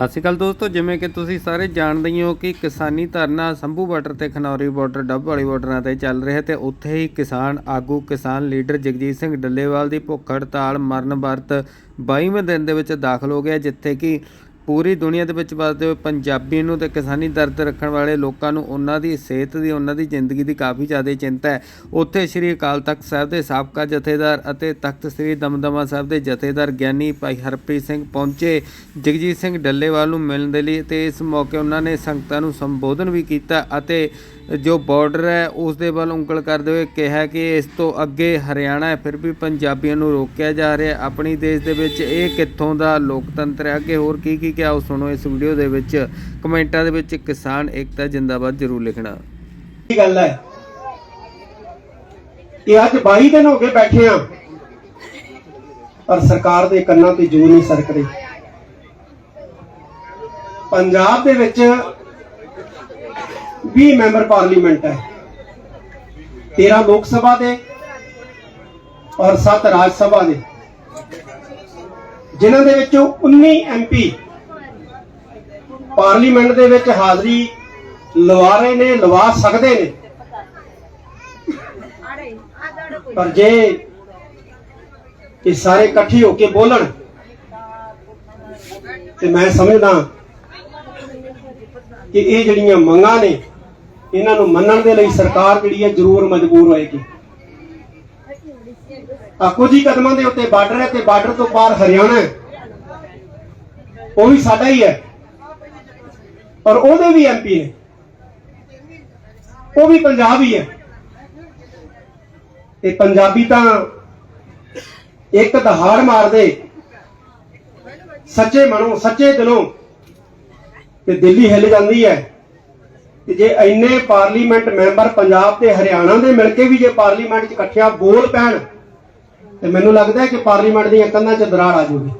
ਸਤਿ ਸ਼੍ਰੀ ਅਕਾਲ ਦੋਸਤੋ, ਜਿਵੇਂ ਕਿ ਤੁਸੀਂ ਸਾਰੇ ਜਾਣਦੇ ਹੀ ਹੋ ਕਿ ਕਿਸਾਨੀ ਧਰਨਾ ਸੰਭੂ ਬਾਰਡਰ ਤੇ ਖਨੌਰੀ ਬਾਰਡਰ, ਡੱਬ ਵਾਲੀ ਬਾਰਡਰਾਂ ਤੇ ਚੱਲ ਰਿਹਾ ਤੇ ਉੱਥੇ ਹੀ ਕਿਸਾਨ ਆਗੂ, ਕਿਸਾਨ ਲੀਡਰ ਜਗਜੀਤ ਸਿੰਘ ਡੱਲੇਵਾਲ ਦੀ ਭੁੱਖ ਹੜਤਾਲ ਮਰਨ ਵਰਤ 22ਵੇਂ ਦਿਨ ਦੇ ਵਿੱਚ ਦਾਖਲ ਹੋ ਗਿਆ, ਜਿੱਥੇ ਕਿ ਪੂਰੀ ਦੁਨੀਆ ਦੇ ਵਿੱਚ ਵਸਦੇ ਹੋਏ ਪੰਜਾਬੀ ਨੂੰ ਤੇ ਕਿਸਾਨੀ ਦਰਦ ਰੱਖਣ ਵਾਲੇ ਲੋਕਾਂ ਨੂੰ ਉਹਨਾਂ ਦੀ ਸਿਹਤ ਦੀ, ਉਹਨਾਂ ਦੀ ਜ਼ਿੰਦਗੀ ਦੀ ਕਾਫੀ ਜ਼ਿਆਦਾ ਚਿੰਤਾ ਹੈ। ਉੱਥੇ ਸ੍ਰੀ ਅਕਾਲ ਤਖਤ ਸਾਹਿਬ ਦੇ ਸਾਬਕਾ ਜਥੇਦਾਰ ਅਤੇ ਤਖਤ ਸ੍ਰੀ ਦਮਦਮਾ ਸਾਹਿਬ ਦੇ ਜਥੇਦਾਰ ਗਿਆਨੀ ਭਾਈ ਹਰਪ੍ਰੀਤ ਸਿੰਘ ਪਹੁੰਚੇ। ਜਗਜੀਤ ਸਿੰਘ ਡੱਲੇਵਾਲ ਨੂੰ ਮਿਲਣ ਦੇ ਲਈ ਤੇ ਇਸ ਮੌਕੇ ਉਹਨਾਂ ਨੇ ਸੰਗਤਾਂ ਨੂੰ ਸੰਬੋਧਨ ਵੀ ਕੀਤਾ ਅਤੇ ਜੋ ਬਾਰਡਰ ਹੈ ਉਸ ਦੇ ਵੱਲ ਉਂਗਲ ਕਰਦੇ ਹੋਏ ਕਿਹਾ ਕਿ ਇਸ ਤੋਂ ਅੱਗੇ ਹਰਿਆਣਾ ਹੈ, ਫਿਰ ਵੀ ਪੰਜਾਬੀਆਂ ਨੂੰ ਰੋਕਿਆ ਜਾ ਰਿਹਾ ਆਪਣੀ ਦੇਸ਼ ਦੇ ਵਿੱਚ ਇਹ ਕਿੱਥੋਂ ਦਾ ਲੋਕਤੰਤਰ ਹੈ? ਅੱਗੇ ਹੋਰ ਕੀ ਕੀ ਕਿਹਾ ਉਹ ਸੁਣੋ ਇਸ ਵੀਡੀਓ ਦੇ ਵਿੱਚ। ਕਮੈਂਟਾਂ ਦੇ ਵਿੱਚ ਕਿਸਾਨ ਏਕਤਾ ਜਿੰਦਾਬਾਦ ਜ਼ਰੂਰ ਲਿਖਣਾ। ਇਹ ਗੱਲ ਹੈ? ਕਿ ਅੱਜ 22 ਦਿਨ ਹੋ ਗਏ ਬੈਠੇ ਆ। ਪਰ ਸਰਕਾਰ ਦੇ ਕੰਨਾਂ ਤੇ ਜੂ ਨਹੀਂ ਸਰਕ ਰਹੀ ਪੰਜਾਬ ਦੇ ਵਿੱਚ 20 ਮੈਂਬਰ ਪਾਰਲੀਮੈਂਟ ਹੈ। 13 ਲੋਕ ਸਭਾ ਦੇ ਔਰ 7 ਰਾਜ ਸਭਾ ਦੇ। ਜਿਨ੍ਹਾਂ ਦੇ ਵਿੱਚੋਂ 19 ਐਮਪੀ ਪਾਰਲੀਮੈਂਟ ਦੇ ਵਿੱਚ ਹਾਜ਼ਰੀ ਲਵਾ ਰਹੇ ਨੇ, ਲਵਾ ਸਕਦੇ ਨੇ। ਪਰ ਜੇ ਇਹ ਸਾਰੇ ਇਕੱਠੇ ਹੋ ਕੇ ਬੋਲਣ, ਤੇ ਮੈਂ ਸਮਝਦਾ ਕਿ ਇਹ ਜਿਹੜੀਆਂ ਮੰਗਾਂ ਨੇ, ਇਹਨਾਂ ਨੂੰ ਮੰਨਣ ਦੇ ਲਈ ਸਰਕਾਰ ਜਿਹੜੀ ਹੈ ਜ਼ਰੂਰ ਮਜਬੂਰ ਹੋਏਗੀ। ਆ ਕੁਝ ਹੀ ਕਦਮਾਂ ਦੇ ਉੱਤੇ ਬਾਰਡਰ ਹੈ ਤੇ ਬਾਰਡਰ ਤੋਂ ਪਾਰ ਹਰਿਆਣਾ ਹੈ। ਉਹ ਵੀ ਸਾਡਾ ਹੀ ਹੈ। ਔਰ ਉਹਦੇ ਵੀ ਐਮਪੀ ਨੇ ਉਹ ਵੀ ਪੰਜਾਬ ਹੀ। ਹੈ ਤੇ ਪੰਜਾਬੀ ਤਾਂ ਇੱਕ ਦਹਾੜ ਮਾਰਦੇ, ਸੱਚੇ ਮਨੋਂ, ਸੱਚੇ ਦਿਲੋਂ ਤੇ ਦਿੱਲੀ ਹਿੱਲ ਜਾਂਦੀ ਹੈ। ਤੇ ਜੇ ਇੰਨੇ ਪਾਰਲੀਮੈਂਟ ਮੈਂਬਰ ਪੰਜਾਬ ਤੇ ਹਰਿਆਣਾ ਦੇ ਮਿਲ ਕੇ ਵੀ ਜੇ ਪਾਰਲੀਮੈਂਟ 'ਚ ਇਕੱਠਿਆਂ ਬੋਲ ਪੈਣ, ਤੇ ਮੈਨੂੰ ਲੱਗਦਾ ਹੈ ਕਿ ਪਾਰਲੀਮੈਂਟ ਦੀਆਂ ਕੰਧਾਂ 'ਚ ਦਰਾੜ ਆ ਜਾਊਗੀ।